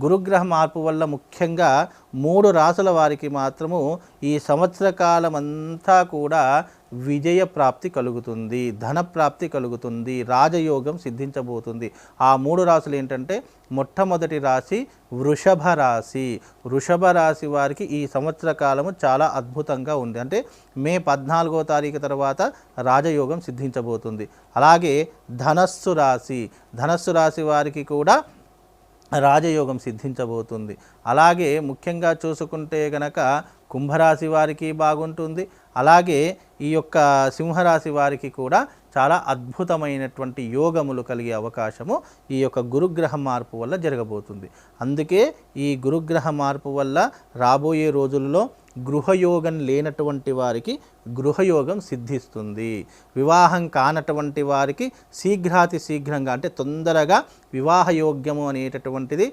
గురుగ్రహ మార్పు వల్ల ముఖ్యంగా మూడు రాసుల వారికి మాత్రము ఈ సంవత్సర కాలం అంతా కూడా విజయ ప్రాప్తి కలుగుతుంది ధన ప్రాప్తి కలుగుతుంది రాజయోగం సిద్ధించబోతుంది. ఆ మూడు రాసులు ఏంటంటే మొట్టమొదటి రాశి వృషభ రాశి. వృషభ రాశి వారికి ఈ సంవత్సర కాలము చాలా అద్భుతంగా ఉంది. అంటే మే పద్నాలుగో తారీఖు తర్వాత రాజయోగం సిద్ధించబోతుంది. అలాగే ధనస్సు రాశి. ధనస్సు రాశి వారికి కూడా రాజయోగం సిద్ధించబోతుంది. అలాగే ముఖ్యంగా చూసుకుంటే గనక కుంభరాశి వారికి బాగుంటుంది. అలాగే ఈ యొక్క సింహరాశి వారికి కూడా చాలా అద్భుతమైనటువంటి యోగములు కలిగే అవకాశము ఈ యొక్క గురుగ్రహ మార్పు వల్ల జరగబోతుంది. అందుకే ఈ గురుగ్రహ మార్పు వల్ల రాబోయే రోజుల్లో గృహయోగం లేనటువంటి వారికి గృహయోగం సిద్ధిస్తుంది. వివాహం కానటువంటి వారికి శీఘ్రాతి శీఘ్రంగా అంటే తొందరగా వివాహయోగ్యము అనేటటువంటిది